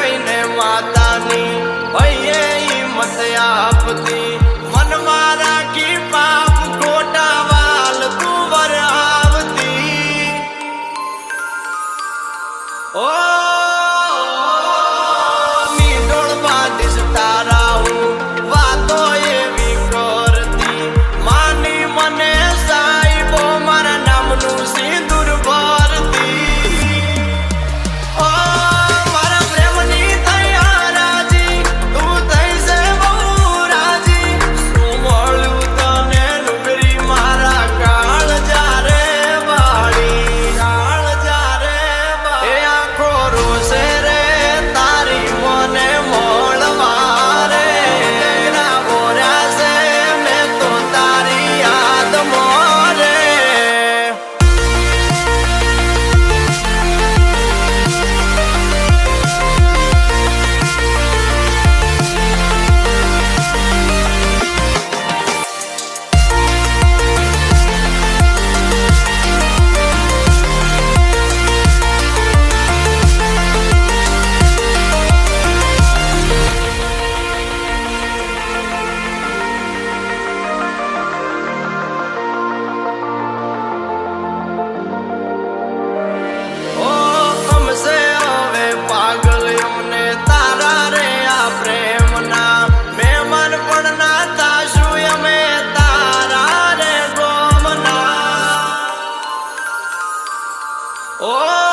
જોઈને માતાની ભઈએ હિંમત આપતી મનમાં કી પાપ ખોટા વાલ તું વર આવતી. ઓ Oh!